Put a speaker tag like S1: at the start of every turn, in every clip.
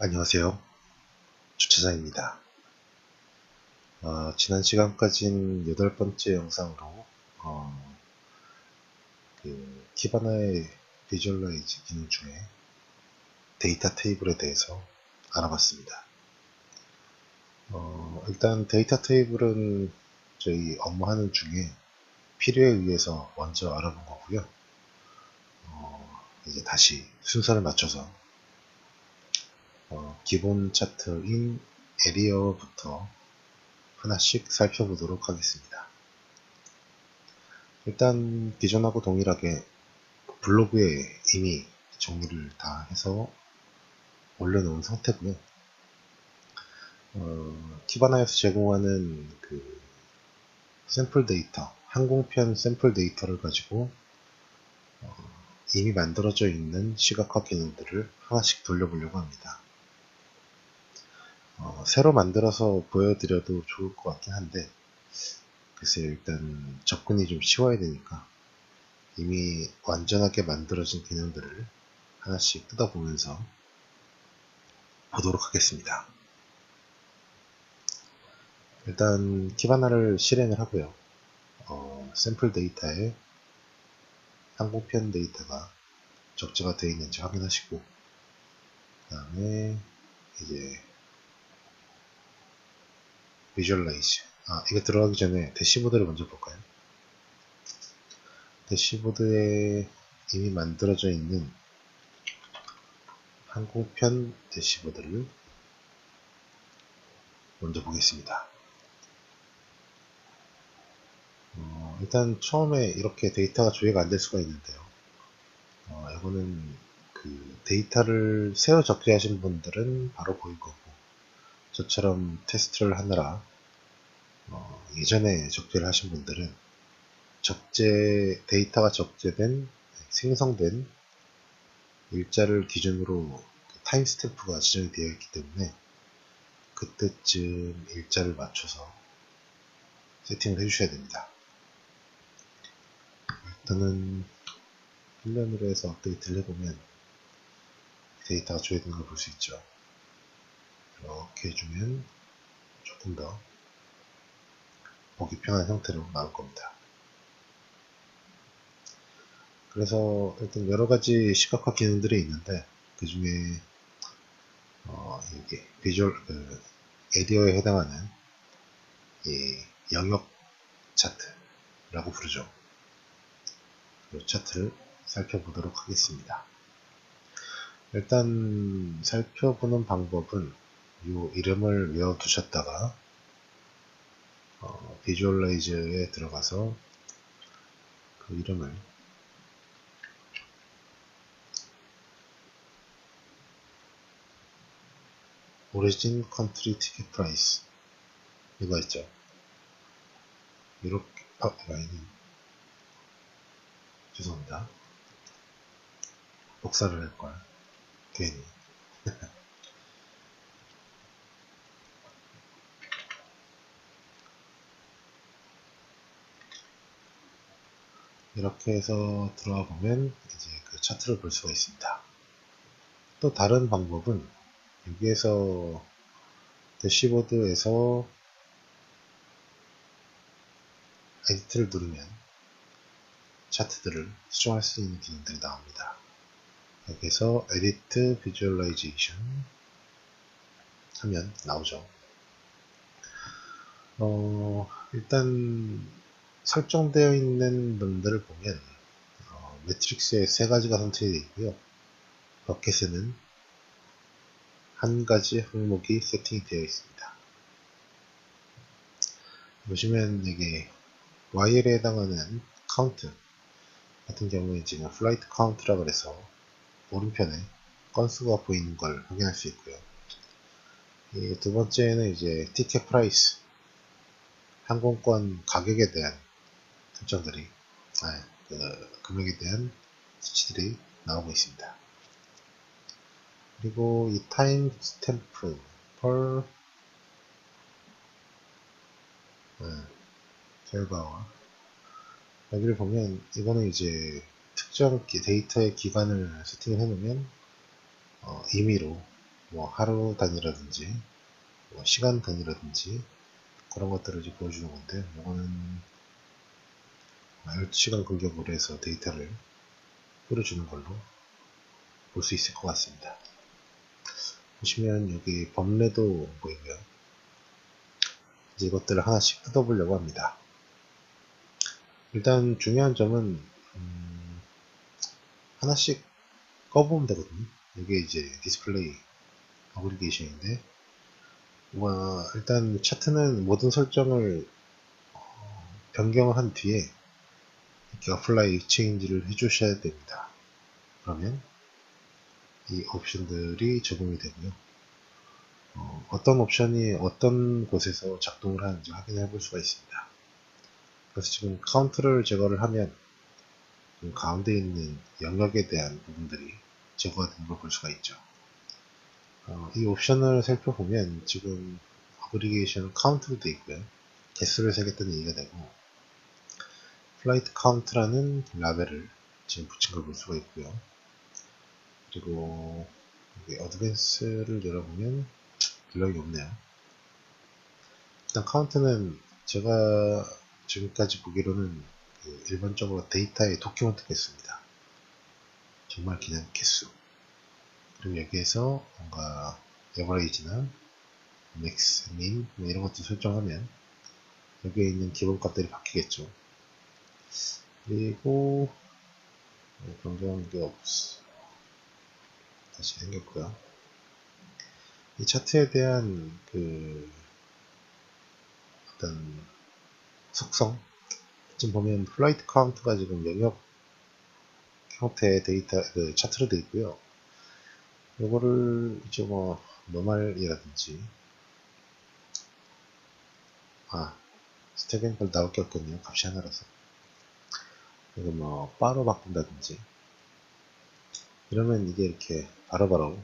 S1: 안녕하세요. 주차장입니다. 어, 지난 시간까지는 여덟 번째 영상으로 어, 그 키바나의 비주얼라이즈 기능 중에 데이터 테이블에 대해서 알아봤습니다. 어, 일단 데이터 테이블은 저희 업무하는 중에 필요에 의해서 먼저 알아본 거고요. 어, 이제 다시 순서를 맞춰서 어, 기본 차트인 에리어부터 하나씩 살펴보도록 하겠습니다. 일단 기존하고 동일하게 블로그에 이미 정리를 다 해서 올려놓은 상태고요. 어, 키바나에서 제공하는 그 샘플 데이터, 항공편 샘플 데이터를 가지고 어, 이미 만들어져 있는 시각화 기능들을 하나씩 돌려보려고 합니다. 어, 새로 만들어서 보여드려도 좋을 것 같긴 한데 글쎄요 일단 접근이 좀 쉬워야 되니까 이미 완전하게 만들어진 기능들을 하나씩 뜯어보면서 보도록 하겠습니다. 일단 키바나를 실행을 하고요. 어, 샘플 데이터에 항공편 데이터가 적재가 되어 있는지 확인하시고 그 다음에 이제 비주얼라이즈 아 이거 들어가기 전에 대시보드를 먼저 볼까요? 대시보드에 이미 만들어져 있는 항공편 대시보드를 먼저 보겠습니다. 어, 일단 처음에 이렇게 데이터가 조회가 안 될 수가 있는데요. 어, 이거는 그 데이터를 새로 적재하신 분들은 바로 보일 거고 저처럼 테스트를 하느라 어, 예전에 적재를 하신 분들은 적재 데이터가 적재된 생성된 일자를 기준으로 그 타임 스탬프가 지정이 되어 있기 때문에 그때쯤 일자를 맞춰서 세팅을 해주셔야 됩니다. 일단은 필름으로 해서 업데이트를 해보면 데이터가 조회되는 걸볼 수 있죠. 이렇게 해주면 조금 더 보기 편한 형태로 나올 겁니다. 그래서 일단 여러 가지 시각화 기능들이 있는데 그 중에 어, 이게 비주얼 그 에리어에 해당하는 이 영역 차트라고 부르죠. 이 차트를 살펴보도록 하겠습니다. 일단 살펴보는 방법은 이 이름을 외워두셨다가 어, 비주얼라이저에 들어가서 그 이름을. 오리진 컨트리 티켓 프라이스. 이거 있죠? 이렇게 아 라인이 죄송합니다. 복사를 할걸 괜히 이렇게 해서 들어가 보면 이제 그 차트를 볼 수가 있습니다. 또 다른 방법은 여기에서 대시보드에서 에디트를 누르면 차트들을 수정할 수 있는 기능들이 나옵니다. 여기서 에디트 비주얼라이제이션 하면 나오죠. 어, 일단 설정되어 있는 놈들을 보면 어, 매트릭스에 세 가지가 선택되어 있고요. 버켓에는 한 가지 항목이 세팅되어 있습니다. 보시면 이게 YL에 해당하는 카운트 같은 경우에 지금 플라이트 카운트라고 해서 오른편에 건수가 보이는 걸 확인할 수 있고요. 두 번째는 이제 티켓 프라이스 항공권 가격에 대한 설정들이 아, 그 금액에 대한 수치들이 나오고 있습니다. 그리고 이 타임 스탬프 per 네, 결과와 여기를 보면 이거는 이제 특정 데이터의 기간을 세팅을 해놓으면 어, 임의로 뭐 하루 단위라든지 뭐 시간 단위라든지 그런 것들을 이제 보여주는 건데 이거는 12시간 간격으로 해서 데이터를 뿌려주는 걸로 볼 수 있을 것 같습니다. 보시면 여기 범례도 보이고요. 이제 이것들을 하나씩 뜯어보려고 합니다. 일단 중요한 점은 음, 하나씩 꺼보면 되거든요. 이게 이제 디스플레이 어그리게이션인데 와, 일단 차트는 모든 설정을 어, 변경을 한 뒤에 이렇게 어플라이 익체인지를 해주셔야 됩니다. 그러면 이 옵션들이 적용이 되고요. 어, 떤 옵션이 어떤 곳에서 작동을 하는지 확인해 볼 수가 있습니다. 그래서 지금 카운트를 제거를 하면 지금 가운데 있는 영역에 대한 부분들이 제거가 되는 걸볼 수가 있죠. 어, 이 옵션을 살펴보면 지금 어그리게이션 카운트로 되어 있고요. 개수를 세겠다는 얘기가 되고 플라이트 카운트라는 라벨을 지금 붙인 걸 볼 수가 있고요. 그리고 여기 어드밴스를 열어보면 블럭이 없네요. 일단 카운트는 제가 지금까지 보기로는 그 일반적으로 데이터의 도큐먼트 개수입니다. 정말 그냥 개수. 그리고 여기에서 뭔가 에버레이지나 맥스, 민 뭐 이런 것들 설정하면 여기에 있는 기본 값들이 바뀌겠죠. 그리고 뭐 변경한 게 없어. 다시 생겼고요. 이 차트에 대한 그 어떤 속성 지금 보면 플라이트 카운트가 지금 영역 형태의 데이터 그 차트로 되어 있고요. 이거를 이제 뭐 노멀이라든지 아 스택 앵글 나올 게 없거든요. 값이 하나라서 이거 뭐 바로 바꾼다든지 이러면 이게 이렇게 바로 바로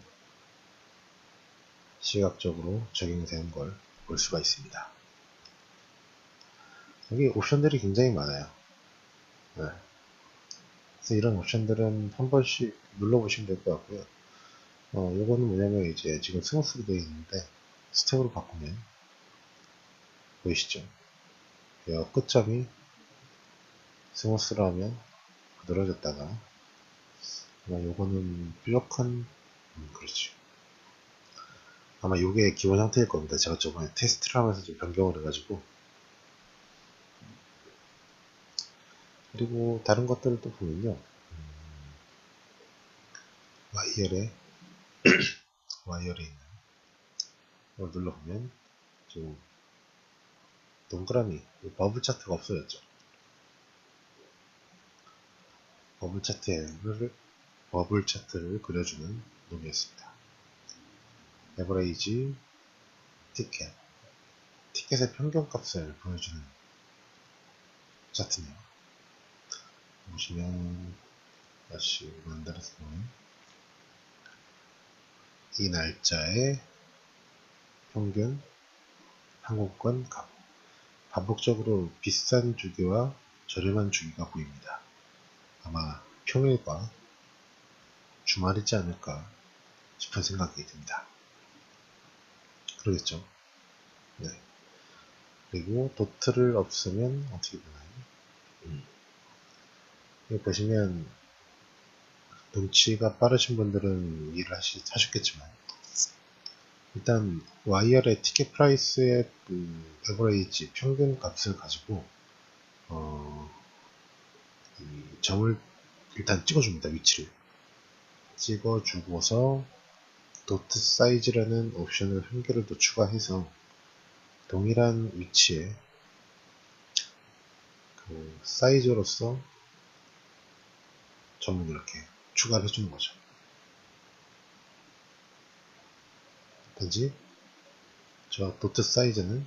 S1: 시각적으로 적용되는 걸 볼 수가 있습니다. 여기 옵션들이 굉장히 많아요. 네. 그래서 이런 옵션들은 한 번씩 눌러보시면 될 것 같고요. 어, 요거는 뭐냐면 이제 지금 스무스로 되어 있는데 스텝으로 바꾸면 보이시죠? 요 끝점이 스무스로 하면 늘어졌다가 아마 요거는 뾰족한 음, 그렇죠. 아마 요게 기본 형태일 겁니다. 제가 저번에 테스트를 하면서 좀 변경을 해가지고 그리고 다른 것들을 또 보면요 음, 와이열에 와이열에 있는 걸 눌러보면 지금 동그라미 버블 차트가 없어졌죠 버블 차트를 버블 차트를 그려주는 놈이었습니다 에버레이지 티켓 티켓의 평균값을 보여주는 차트네요 보시면 다시 만들어서 이 날짜의 평균 항공권 값 반복적으로 비싼 주기와 저렴한 주기가 보입니다. 아마 평일과 주말이지 않을까 싶은 생각이 듭니다. 그러겠죠. 네. 그리고 도트를 없으면 어떻게 되나요? 음. 여기 보시면 눈치가 빠르신 분들은 일을 하시, 하셨겠지만 일단 와이어의 티켓 프라이스의 그 에버레이지 평균 값을 가지고 어, 이 점을 일단 찍어줍니다 위치를 찍어주고서 도트 사이즈라는 옵션을 한 개를 더 추가해서 동일한 위치에 그 사이즈로서 점을 이렇게 추가를 해주는 거죠. 단지 저 도트 사이즈는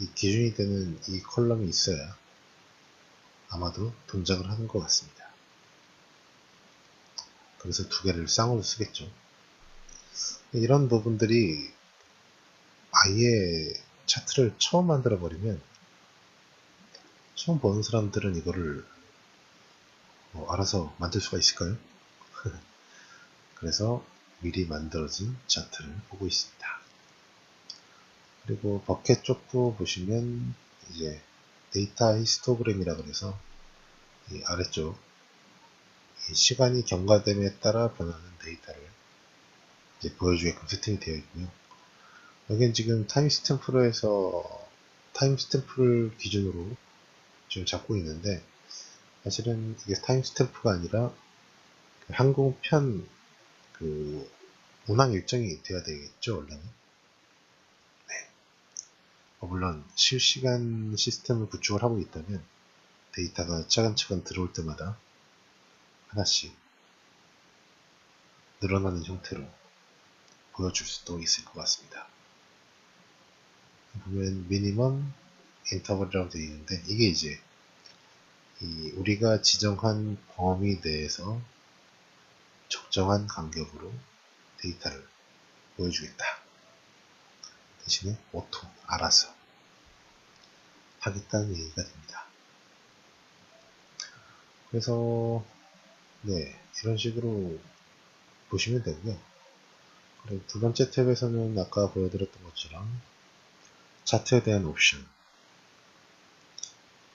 S1: 이 기준이 되는 이 컬럼이 있어야 아마도 동작을 하는 것 같습니다. 그래서 두 개를 쌍으로 쓰겠죠. 이런 부분들이 아예 차트를 처음 만들어 버리면 처음 보는 사람들은 이거를 뭐 알아서 만들 수가 있을까요? 그래서 미리 만들어진 차트를 보고 있습니다. 그리고 버켓 쪽도 보시면 이제 데이터 히스토그램이라 그래서 이 아래쪽 이 시간이 경과됨에 따라 변하는 데이터를 이제 보여주게끔 세팅이 되어 있고요. 여기는 지금 타임 스탬프로 해서 타임 스탬프를 기준으로 지금 잡고 있는데 사실은 이게 타임 스탬프가 아니라 그 항공편 그 운항 일정이 돼야 되겠죠 원래는 물론 실시간 시스템을 구축을 하고 있다면 데이터가 차근차근 들어올 때마다 하나씩 늘어나는 형태로 보여줄 수도 있을 것 같습니다. 보면 미니멈 인터벌이라고 되어 있는데 이게 이제 이 우리가 지정한 범위 내에서 적정한 간격으로 데이터를 보여주겠다. 대신에 오토 알아서 하겠다는 얘기가 됩니다. 그래서 네 이런 식으로 보시면 되고요. 그리고 두 번째 탭에서는 아까 보여드렸던 것처럼 차트에 대한 옵션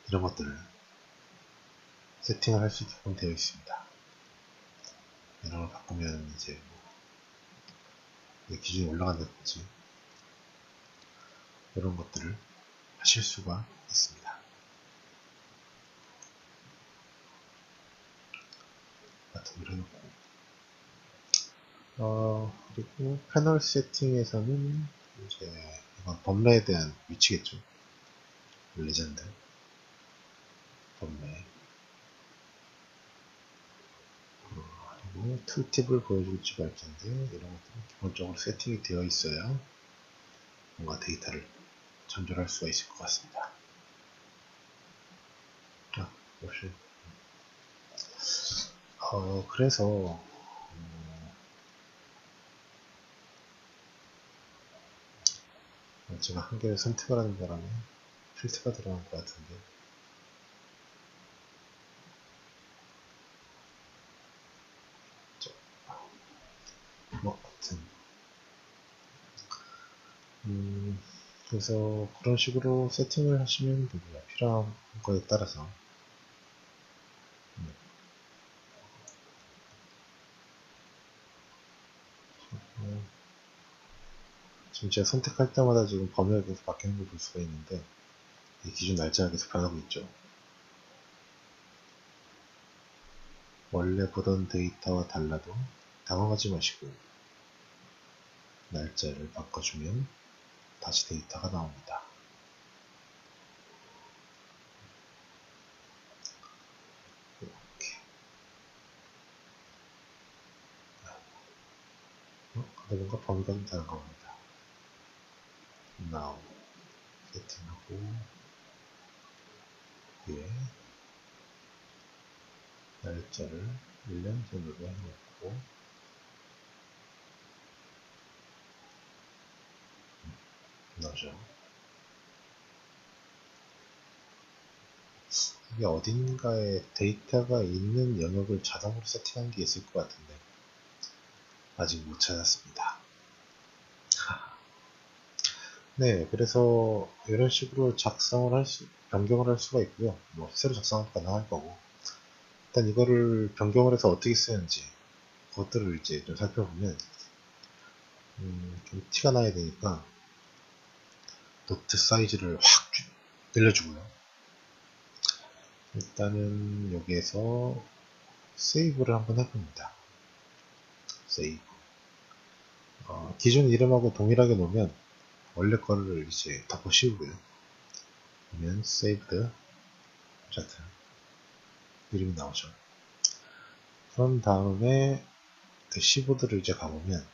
S1: 이런 것들을 세팅을 할 수 있게끔 되어 있습니다. 이런 걸 바꾸면 이제 뭐 기준이 올라간다든지 이런 것들을 하실 수가 있습니다. 같은 걸 해놓고 어 그리고 패널 세팅에서는 이제 이건 범례에 대한 위치겠죠. 레전드 범례 그리고 툴팁을 보여줄지 말 텐데 이런 것들은 기본적으로 세팅이 되어 있어야 뭔가 데이터를 전달할 수가 있을 것 같습니다. 자, 역시 어, 그래서 어, 제가 한 개를 선택을 하는 바람에 필터가 들어간 것 같은데 뭐, 같은. 음, 그래서 그런 식으로 세팅을 하시면 되고요. 필요한 거에 따라서. 지금 제가 선택할 때마다 지금 범위가 계속 바뀌는 걸 볼 수가 있는데, 이 기준 날짜가 계속 변하고 있죠. 원래 보던 데이터와 달라도 당황하지 마시고 날짜를 바꿔주면 다시 데이터가 나옵니다. 이렇게 어? 근데 뭔가 범위가 좀 다른 겁니다. now 세팅하고 위에 날짜를 1년 전으로 해놓고 넣어줘. 이게 어딘가에 데이터가 있는 영역을 자동으로 세팅한 게 있을 것 같은데 아직 못 찾았습니다. 네, 그래서 이런 식으로 작성을 할 수, 변경을 할 수가 있고요. 뭐 새로 작성도 가능할 거고 일단 이거를 변경을 해서 어떻게 쓰는지 그것들을 이제 좀 살펴보면 음, 좀 티가 나야 되니까 노트 사이즈를 확 늘려주고요. 일단은 여기에서 세이브를 한번 해봅니다. 세이브. 어, 기존 이름하고 동일하게 놓으면 원래 거를 이제 덮어 씌우고요. 그러면 saved 차트 이름이 나오죠. 그런 다음에 대시보드를 이제 가보면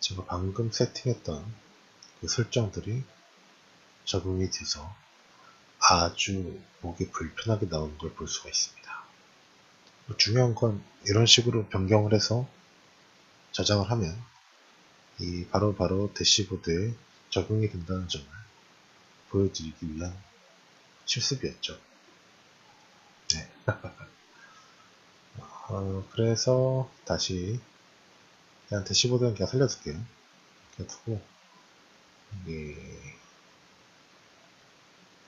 S1: 제가 방금 세팅했던 그 설정들이 적용이 돼서 아주 보기 불편하게 나오는 걸 볼 수가 있습니다. 중요한 건 이런 식으로 변경을 해서 저장을 하면 이 바로바로 바로 대시보드에 적용이 된다는 점을 보여드리기 위한 실습이었죠. 네. 어, 그래서 다시 그냥 대시보드는 그냥 살려둘게요. 이렇게 두고 여기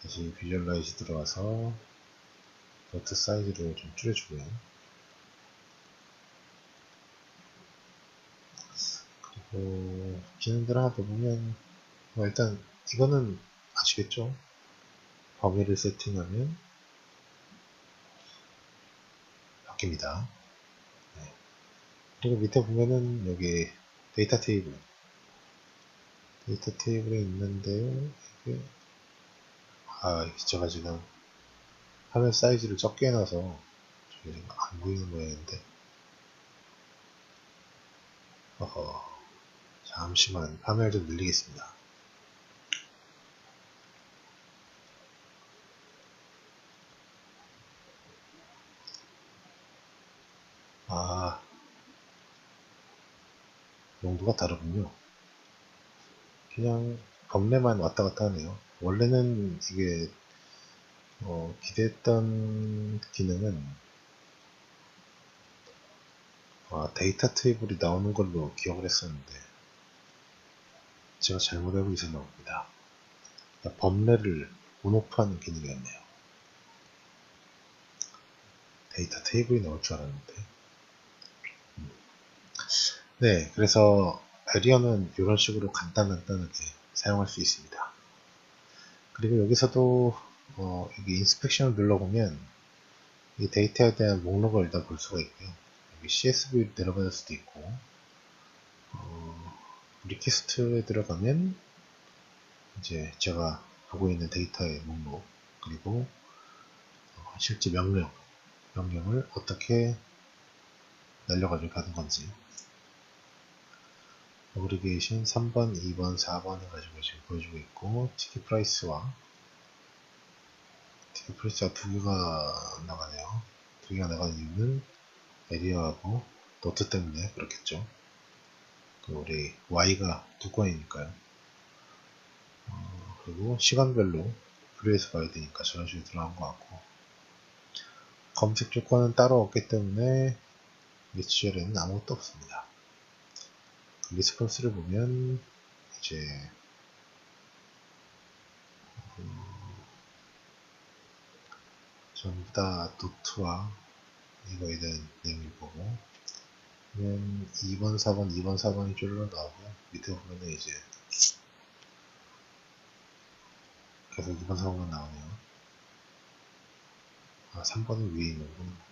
S1: 다시 비주얼라이즈 들어와서 노트 사이즈를 좀 줄여주고요. 그리고 기능들 하나 더 보면 뭐 일단 이거는 아시겠죠? 범위를 세팅하면 바뀝니다. 네. 그리고 밑에 보면은 여기 데이터 테이블 데이터 테이블에 있는데요. 이게 아 제가 지금 화면 사이즈를 적게 해놔서 지금 안 보이는 모양인데 어허 잠시만 화면을 좀 늘리겠습니다. 아, 용도가 다르군요. 그냥 범례만 왔다 갔다 하네요. 원래는 이게 어, 기대했던 기능은 아, 데이터 테이블이 나오는 걸로 기억을 했었는데 제가 잘못 알고 있었나 봅니다. 범례를 온오프하는 기능이었네요. 데이터 테이블이 나올 줄 알았는데 네, 그래서 에리어는 이런 식으로 간단간단하게 사용할 수 있습니다. 그리고 여기서도 어, 여기 인스펙션을 눌러보면 이 데이터에 대한 목록을 일단 볼 수가 있고요. 여기 CSV 내려갈 수도 있고 어, 리퀘스트에 들어가면 이제 제가 보고 있는 데이터의 목록 그리고 어, 실제 명령 명령을 어떻게 날려가지고 가는 건지 어그리게이션 3번, 2번, 4번 해가지고 지금 보여주고 있고 티켓 프라이스와 티켓 프라이스가 두 개가 나가네요. 두 개가 나가는 이유는 에리어하고 노트 때문에 그렇겠죠. 그 우리 Y가 두 건이니까요. 어, 그리고 시간별로 분류해서 봐야 되니까 식으로 들어간 것 같고 검색 조건은 따로 없기 때문에 리치절에는 아무것도 없습니다. 리스폰스를 보면 이제 음, 전부 다 도트와 이거에 대한 내용을 보고 그러면 2번, 4번, 2번, 4번이 줄로 나오고 밑에 보면은 이제 계속 2번, 4번만 나오네요. 아, 3번은 위에 있는구나.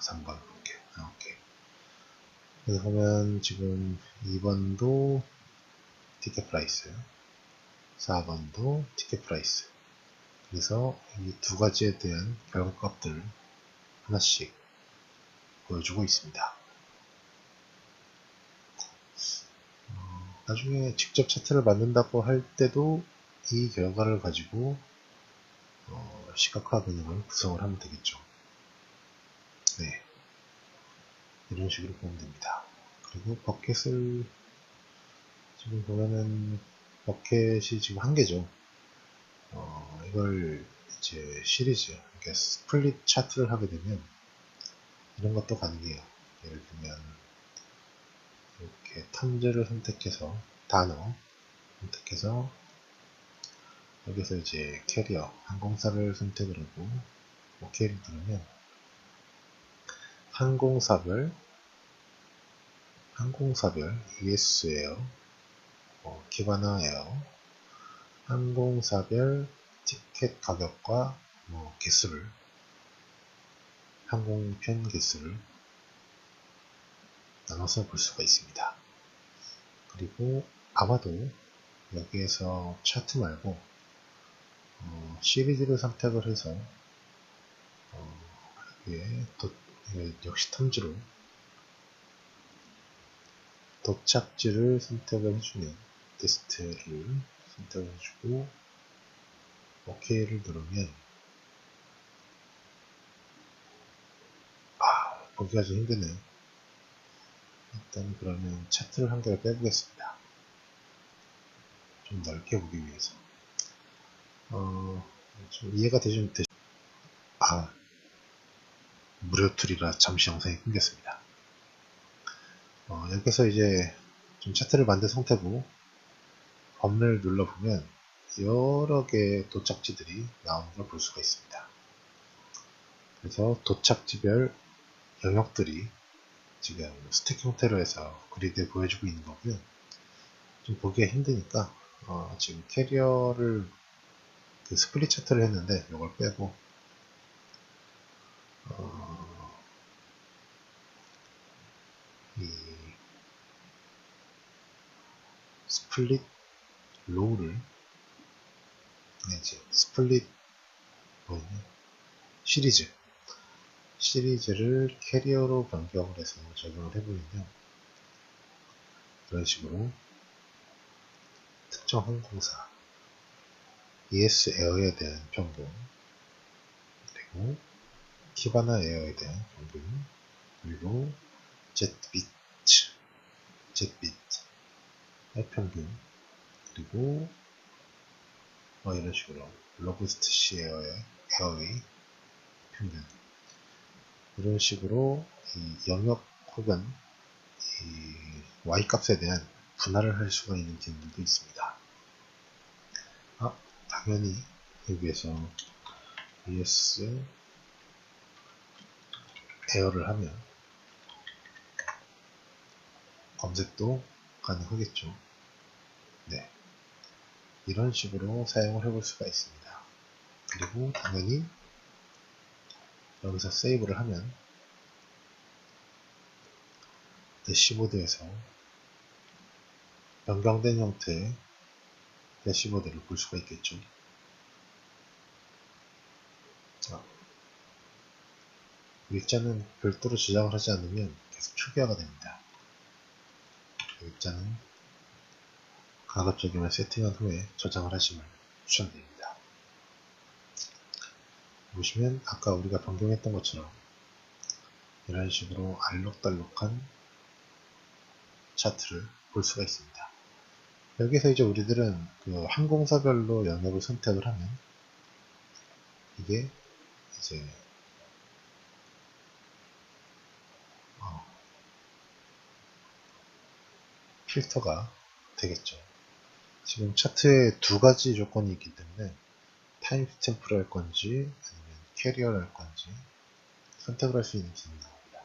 S1: 3번. 오케이. 아, 오케이. 그래서 보면 지금 2번도 티켓 프라이스, 4번도 티켓 프라이스. 그래서 이 두 가지에 대한 결과값들을 하나씩 보여주고 있습니다. 어, 나중에 직접 차트를 만든다고 할 때도 이 결과를 가지고 어, 시각화 기능을 구성을 하면 되겠죠. 네. 이런 식으로 보면 됩니다. 그리고 버켓을 지금 보면은 버켓이 지금 한 개죠. 어, 이걸 이제 시리즈, 그러니까 스플릿 차트를 하게 되면 이런 것도 가능해요. 예를 들면 이렇게 탐지를 선택해서 단어 선택해서 여기서 이제 캐리어 항공사를 선택을 하고 OK를 누르면 항공사별 항공사별 ES에어 어, 에어 항공사별 티켓 가격과 뭐 개수를 항공편 개수를 나눠서 볼 수가 있습니다. 그리고 아마도 여기에서 차트 말고 어, 시리즈를 선택을 해서 어, 여기에 도, 역시 탐지로. 도착지를 선택을 해주면 테스트를 선택을 해주고 OK를 누르면 아 보기가 좀 힘드네요. 일단 그러면 차트를 한 개를 빼보겠습니다. 좀 넓게 보기 위해서. 어, 좀 이해가 되시면 되시... 아 무료 툴이라 잠시 영상이 끊겼습니다. 어, 여기서 이제 좀 차트를 만든 상태고 범를 눌러보면 여러 개의 도착지들이 나오는 걸 볼 수가 있습니다. 그래서 도착지별 영역들이 지금 스택 형태로 해서 그리드에 보여주고 있는 거고요. 좀 보기가 힘드니까 어, 지금 캐리어를 그 스플릿 차트를 했는데 이걸 빼고 어, 이 스플릿 로우를 네, 이제 스플릿 뭐냐 시리즈 시리즈를 캐리어로 변경을 해서 적용을 해보면요 이런 식으로 특정 항공사 ES 에어에 대한 평균 그리고 키바나 에어에 대한 평균 그리고 젯비츠 젯비트 의 평균 그리고 뭐 이런 식으로 로브스트 시 에어의 에어의 평균 이런 식으로 이 영역 혹은 이 y 값에 대한 분할을 할 수가 있는 기능들도 있습니다. 아, 당연히 여기에서 ES 에어를 하면 검색도 가능하겠죠. 네. 이런 식으로 사용을 해볼 수가 있습니다. 그리고 당연히 여기서 세이브를 하면 대시보드에서 변경된 형태의 대시보드를 볼 수가 있겠죠. 자, 일자는 별도로 저장을 하지 않으면 계속 초기화가 됩니다. 일자는 가급적이면 세팅한 후에 저장을 하시면 추천드립니다. 보시면 아까 우리가 변경했던 것처럼 이런 식으로 알록달록한 차트를 볼 수가 있습니다. 여기서 이제 우리들은 그 항공사별로 영역을 선택을 하면 이게 이제 어, 필터가 되겠죠. 지금 차트에 두 가지 조건이 있기 때문에 타임 스탬프를 할 건지 아니면 캐리어를 할 건지 선택을 할 수 있는 기능이 나옵니다.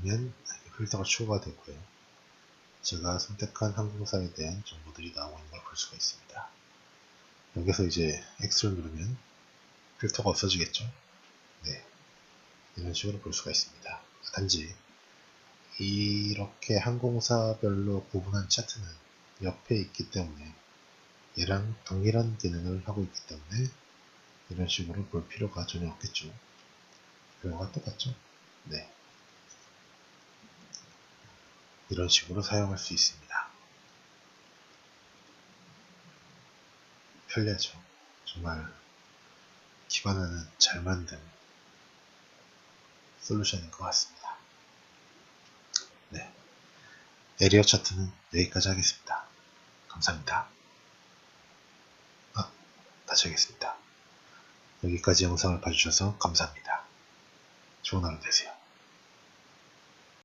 S1: 그러면 필터가 추가가 되고요. 제가 선택한 항공사에 대한 정보들이 나오고 있는 걸 볼 수가 있습니다. 여기서 이제 X를 누르면 필터가 없어지겠죠? 네. 이런 식으로 볼 수가 있습니다. 단지 이렇게 항공사별로 구분한 차트는 옆에 있기 때문에 얘랑 동일한 기능을 하고 있기 때문에 이런 식으로 볼 필요가 전혀 없겠죠. 그거가 똑같죠? 네. 이런 식으로 사용할 수 있습니다. 편리하죠. 정말 기반하는 잘 만든 솔루션인 것 같습니다. 네. 에리어 차트는 여기까지 하겠습니다. 감사합니다. 아, 다시 하겠습니다. 여기까지 영상을 봐주셔서 감사합니다. 좋은 하루 되세요.